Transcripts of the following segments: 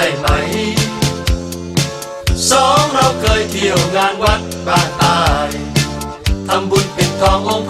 ได้ไหม สองเราเคยเที่ยวงานวัดบ้านตาย ทำบุญปิดทององค์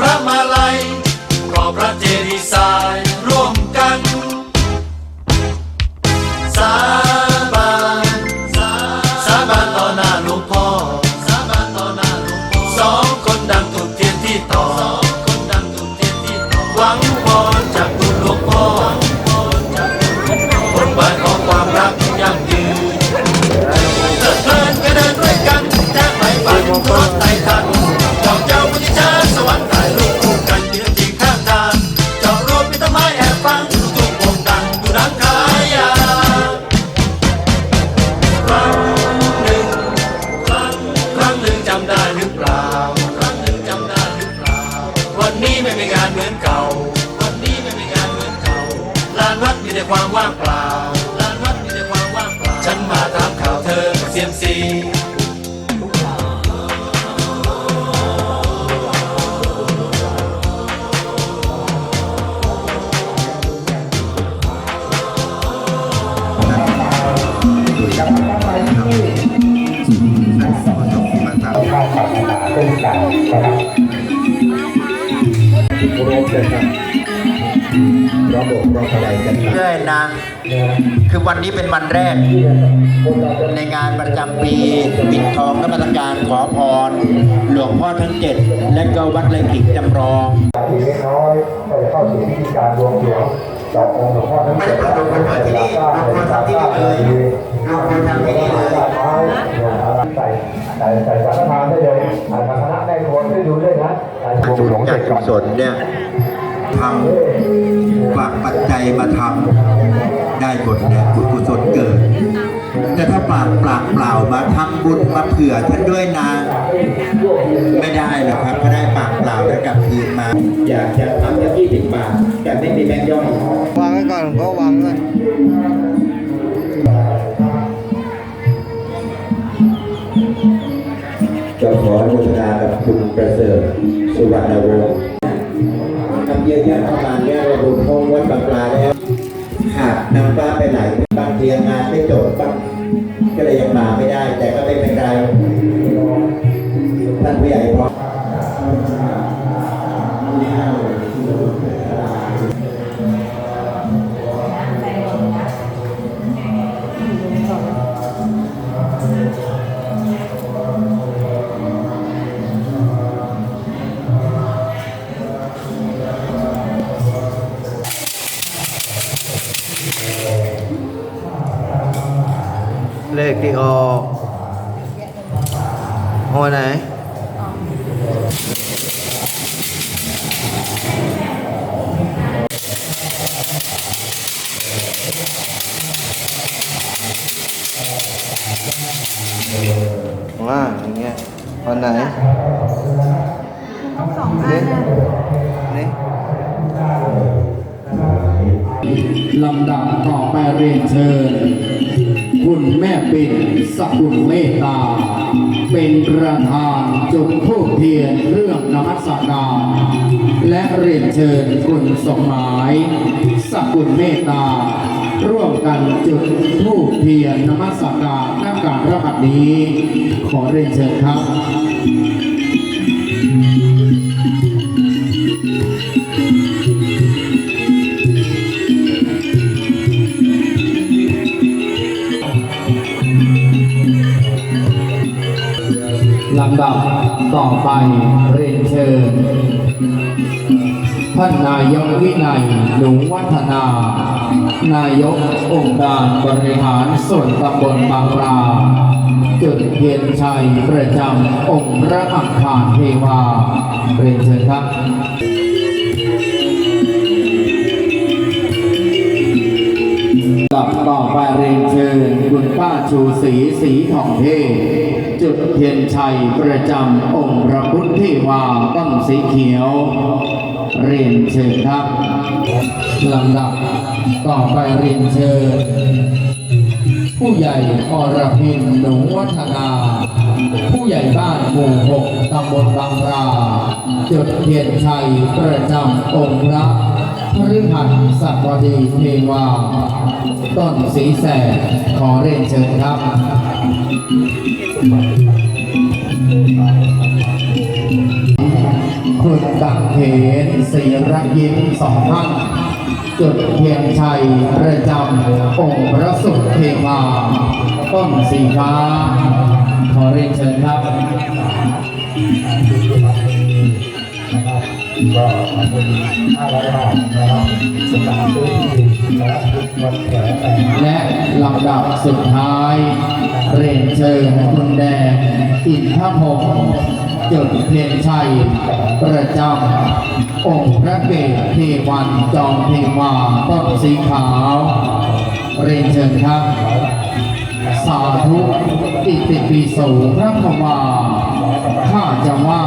เปล่าลานวัดมีแต่ความว่างเปล่าฉันมาถามข่าวเธอเซียมซีข้าวศาสนาเป็นกันนะครับรบเลยครับ ระบบรบอะไรกันนะเรื่อยนะ คือวันนี้เป็นวันแรก ในงานประจำปีปิดทองนมัสการขอพร หลวงพ่อทั้งเจ็ดและก็วัดไร่ขิงจำลองทีเล็กน้อยก็จะเข้าสู่พิธีการรวมหลวงต่อองค์หลวงพ่อทั้งเจ็ดและองค์พระเจ้าข้าพระเจ้าข้าพระเจ้าลงคนทำที่นี่เลยไม้เนี่ยอะไรใส่ใส่ใส่สังฆทานได้เลยอ่านคณะได้คนได้ดูด้วยนะอ่านวงหลวงจาเสร็กจก่กุอนศลเนี่ย ทำฝากปัจจัยมาทำได้ผลเนี่ยบุญกุศลเกิด แต่ถ้าปากเปล่าเปล่ามาทำบุญมาเผื่อท่านด้วยนะไม่ได้หรอกครับก็ได้ปากเปล่าแล้วกลับคืนมา อยากจะทำแค่ยี่สิบบาทแต่ไม่มีแบงค์ย่อยวางไว้ก่อนก็วางเลยจะขออนุโมทนากับคุณประเสริฐสุวรรณวงศ์ทำ เยอะแยะประมาณเนี้ยเราบุญพงวัดบางปลาแล้วหากนำฟ้าไปไหลบางเทีงานไม่จบบางก็เลยยังมาไม่ได้ แต่ก็ไม่เป็นไรท่านผู้ใหญ่พร้อม เลขที่ออกหัวไหนว่ ลำดับต่อไปเรียนเชิญ คุณแม่ปิ่นสกุลเมตตา เป็นประธานจุดทูปเทียนเรื่องนมัสการและเรียนเชิญคุณสมหมายสกุลเมตตา ร่วมกันจุดทูปเทียนนมัสการณการระบัดนี้ ขอเรียนเชิญครับ ลำดับต่อไปเรียนเชิญ ท่านนายกวินัยหนูวัฒนา นายกองค์การบริหารส่วนตำบลบางปลาจุดเพียนชัยประจำองค์พระอังคารเทวาเรียนเชิญครับ ต่อไปเรียนเชิญคุณป้าชูศรีศรีทองเทจุดเทียนชัยประจำองค์พระพุทธเทวาต้นสีเขียว เรียนเชิญครับลำดับต่อไปเรียนเชิญ ผู้ใหญ่อรพินหนูวัฒนา ผู้ใหญ่บ้านหมู่หกตำบลบางรา จุดเทียนชัยประจำองค์พระ พฤหัสบดีเทวา ต้นสีแสดขอเรียนเชิญครับคุณกังเขนศิรยิ้มสองท่านจุดเทียนชัยประจำองค์พระสุเทวาต้นสีฟ้า ขอเรียนเชิญครับ ก็ขอบคุณห้าร้อยบาทนะครับสำหรับผู้ที่นะครับวันแผลแต่และลำดับสุดท้าย เรียนเชิญคุณแดงอินทพงศ์จุดเทียนชัย ประจำองค์พระเกศเทวันจอมเทวาต้นสีขาว เรียนเชิญครับ สาธุอิติปิโสพระพวา ข้าจะไหว่า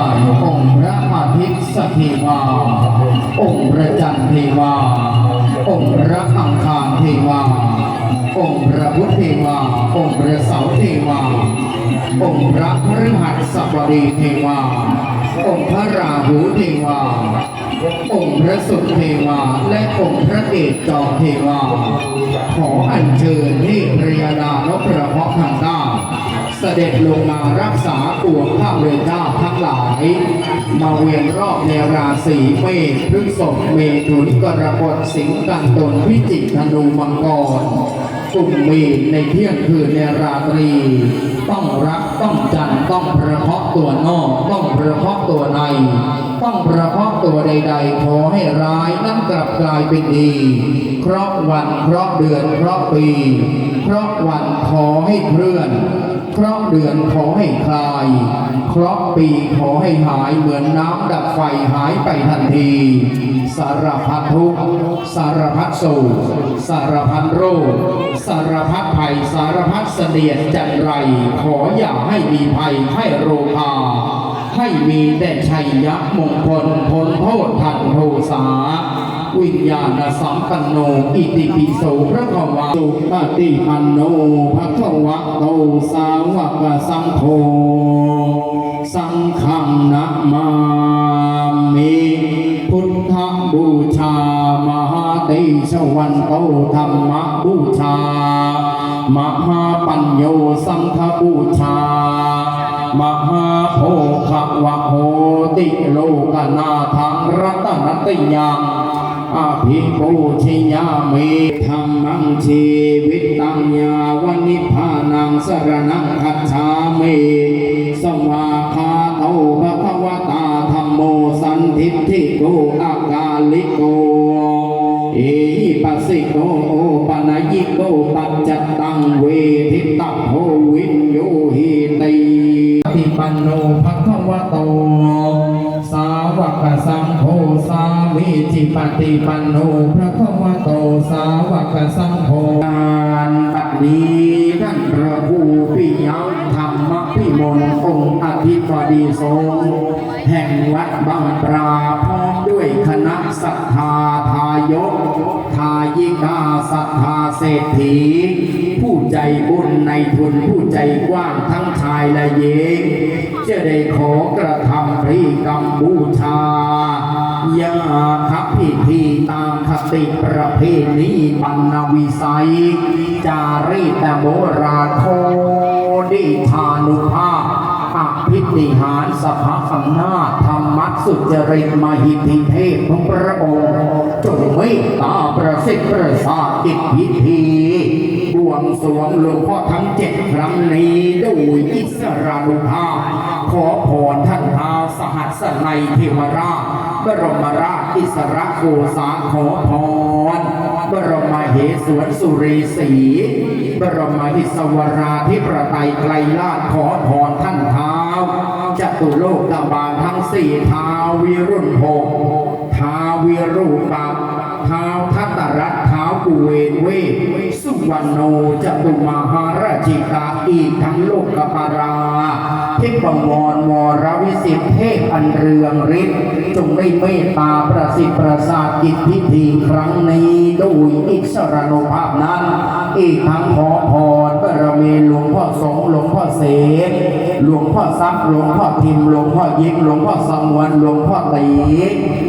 องค์พระอาทิตย์สถิวา องค์พระจันทร์เทวา องค์พระอังคารเทวา องค์พระพุทธเทวา องค์พระเสาร์เทวา องค์พระพฤหัสบดีเทวา องค์พระราหูเทวา องค์พระสุทธเทวา และองค์พระเกจอมเทวา ขออัญเชิญเทพพยาดานพประเพาะทางด้าน เสด็จลงมารักษาปวงข้าเรือนเจ้าทั้งหลาย มาเวียนรอบในราศีเมษพฤษภเมถุนกรกฎสิงห์กันตนพิจิกธนูมังกรกลุ่มเมษในเที่ยงคืนในราตรี ต้องรักต้องจันทร์ต้องประเคาะตัวนอกต้องประเคาะตัวใน ต้องประเคาะตัวใด ๆ ขอให้ร้ายนั้นกลับกลายเป็นดี เพราะวันเพราะเดือนเพราะปี เพราะวันขอให้เคลื่อน เพราะเดือนขอให้คลายเพราะปีขอให้หายเหมือนน้ำดับไฟหายไปทันที สารพัดทุกสารพัดโศกสารพัดโรค สารพัดภัยสารพัดเสนียดจันไร ขออย่าให้มีภัยให้โรคาให้มีแต่ชัยยะมงคลพ้นโทษทันโทสา วิญญาณสัมปันโน อิติปิโสพระควาสุปฏิปันโนภะคะวะโตสาวกสังโฆสังฆังนะมามิพุทธบูชามหาเตชวันโตธรรมบูชามหาปัญโยสังฆบูชามหาโพควะโหติโลกนาทังรัตนตยัง อภิปูชยามิธรรมังชีวิตตังยาวนิพพานังสรณังคัจฉามิสวาคาโตภะคะวตาธรรมโมสันทิฏฐิโกอากาลิโกเอหิปัสสิโกโอปนายิโกปัจจตังเวทิตาโพวินโยหิติปิปันโนภะคะวะโต สามีจิปฏิปันโนพระคะวโตสาวกสังโฆการบัดนี้ท่านพระผู้ปิยังธรรมพิมลองค์อธิบดีทรงฆ์แห่งวัดบางปราพร้อมด้วยคณะศรัทธาทายก ทายิกาศรัทธาเศรษฐี ผู้ใจบุญในทุนผู้ใจกว้างทั้งชายและหญิงจะได้ขอกระทำพรีกรรมบูชา ยาคับพิธีตามคติประเพณีบรรณวิสัย จารีตโบราโคดิธานุภาพอภินิหารสภาอำนาธรรมะสุจริตมหิทิเทพของพระองค์จงเมตตาประสิทธิ์ประสาทอิทพิธีบวงสรวงหลวงพ่อทั้งเจ็ดครั้งนี้ด้วยอิสรานุภาพขอพรท่านทาสหัสไนยเทวราช บรมราชอิสระโกสาขอพร บรมเหสวนสุรีศีบรมหิสวราธิประไตยไกรลาชขอพรท่านเท้าจตุโลกบาลทั้งสี่ท้าววิรุณหกท้าววิรูปัก กุเวเว สุวรรณโนจตุมหาราชิกาอีกทั้งโลกกปาราทิพมรวรวิสิทธิเทพอันเรืองฤทธิ์จงได้เมตตาประสิทธิ์ประสาทกิจพิธีครั้งนี้ด้วยอิสรนุภาพนั้น อีกทั้งขอพรบรมีหลวงพ่อสงหลวงพ่อเสกหลวงพ่อทรัพย์หลวงพ่อทิมหลวงพ่อยิงหลวงพ่อสงวนหลวงพ่อตี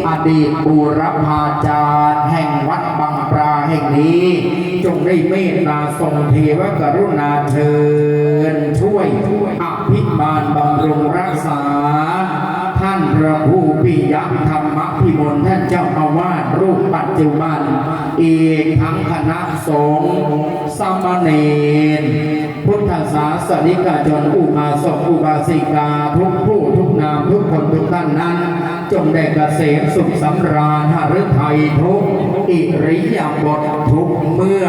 อดีตบูรพาจารย์แห่งวัด ปลาแห่งนี้ จงได้เมตตาทรงเทวกรุณาเชิญช่วยอภิบาลบำรุงรักษา ท่านพระผู้ปิยธรรมพิมลท่านเจ้าอาวาสรูปปัจจุบัน เอีกทั้งคณะสงฆ์สามเณรพุทธศาสนิกชนอุบาสกอุบาสิกาทุกผู้ทุกนามทุกคนทุกท่านนั้น จงได้เกษมสุขสำราญหฤทัยทุกอิริยาบถทุกเมื่อ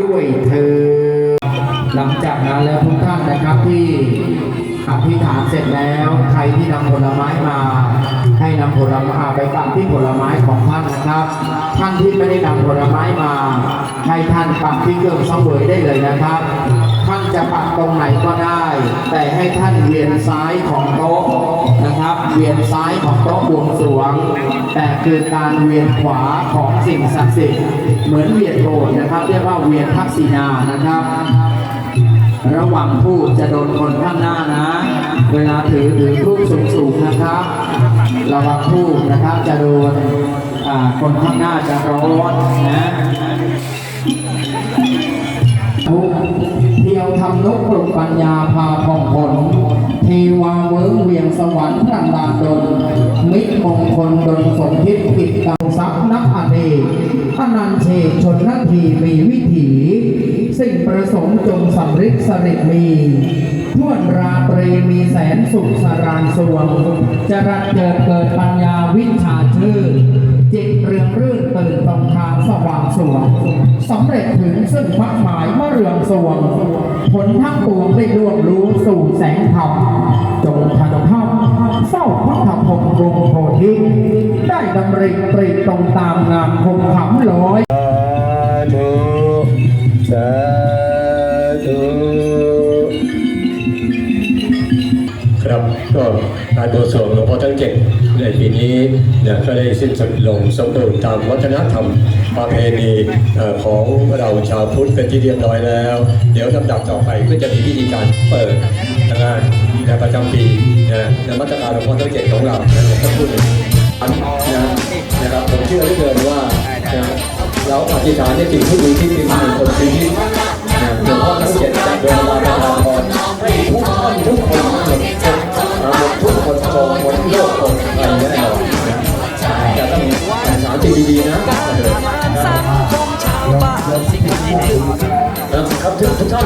ด้วยเธอ หลังจากนั้นแล้วทุกท่านนะครับที่อธิษฐานเสร็จแล้วใครที่นำผลไม้มา ให้นำผลไม้ไปปักที่ผลไม้ของท่านนะครับ ท่านที่ไม่ได้นำผลไม้มา ให้ท่านปักที่เครื่องสังเวยได้เลยนะครับ จะปักตรงไหนก็ได้ แต่ให้ท่านเวียนซ้ายของโต๊ะนะครับ เวียนซ้ายของโต๊ะบวงสรวง แต่คือการเวียนขวาของสิ่งศักดิ์สิทธิ์เหมือนเวียนโบสถ์นะครับ เรียกว่าเวียนทักษิณานะครับระหว่างพูดจะโดนคนข้างหน้านะ เวลาถือถือรูปสูงๆนะครับ ระวังพูดนะครับจะโดนคนข้างหน้าจะร้อนนะ ทุกเที่ยวทำนกปลุกปัญญาพาผ่องผล เทวาเวิงเวียงสวรรค์พรันดานดลมิตรมงคลดลสมทิศผิดกรรมทรัพย์นับอเนกอนันเชชนนาทีมีวิถี สิ่งประสงค์จงสำริดสริมีท่วนราตรีมีแสนสุขสรานสวงจรัสเจิดเกิดปัญญาวิชาชื่อ จิตเรืองรื่นตื่นตรงทางสว่างสวงสำเร็จถึงซึ่งมักหมายมะเรืองสวงผลทั้งปวงได้ล่วงรู้สู่แสงธรรมจงทันภาพเศร้าพุทธพงศ์วงโพธิได้ดำริตรีตรงตามงามคงขำลอย ก็การบวงสรวงหลวงพ่อทั้งเจ็ดในปีนี้เนี่ยก็ได้สิ้นสุดลงสมบูรณ์ตามวัฒนธรรมประเพณีของเราชาวพุทธเป็นที่เรียบร้อยแล้ว เดี๋ยวลำดับต่อไปก็จะมีพิธีการเปิดงานในประจำปีนะในมาตรการหลวงพ่อทั้งเจ็ดของเรานหลวงพ่อพูดถึงนะนะครับผมเชื่อเหลือเกินว่านะเราอธิษฐานในสิ่งที่ดีที่เป็นมงคลชีวิตนะหลวงพ่อ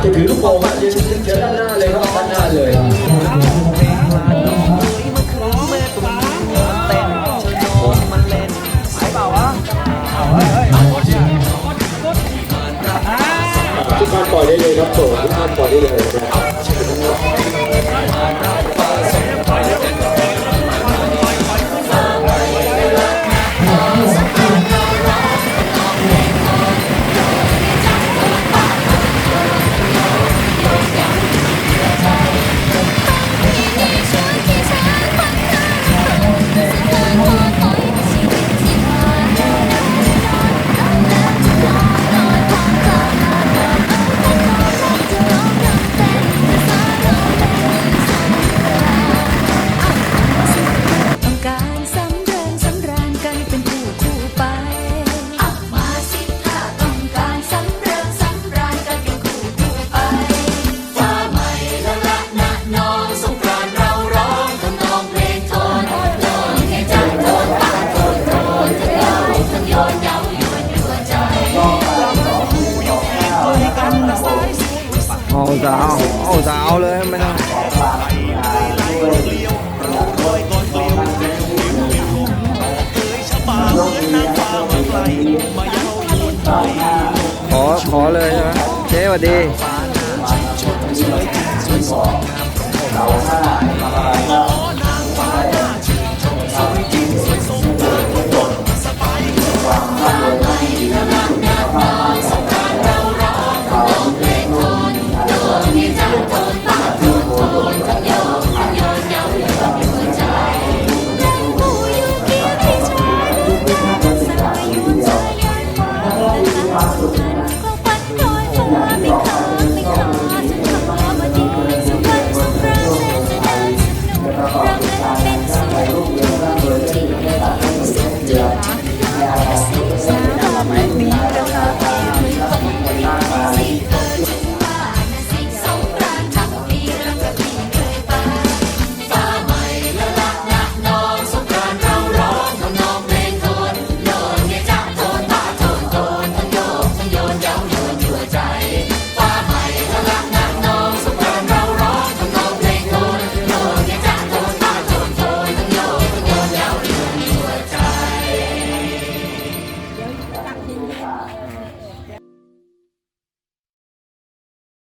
จะถือลูกโป่งอะเดี๋ยวเจอด้านหน้าเลยครับด้านหน้าเลยทุกท่านปล่อยได้เลยครับโสดทุกท่านปล่อยได้เลยนะครับ เอาจะเอาเอาจะเอาเลยไม่ต้องขอขอเลยใช่ไหมเจ๊สวัสดีเราถ้า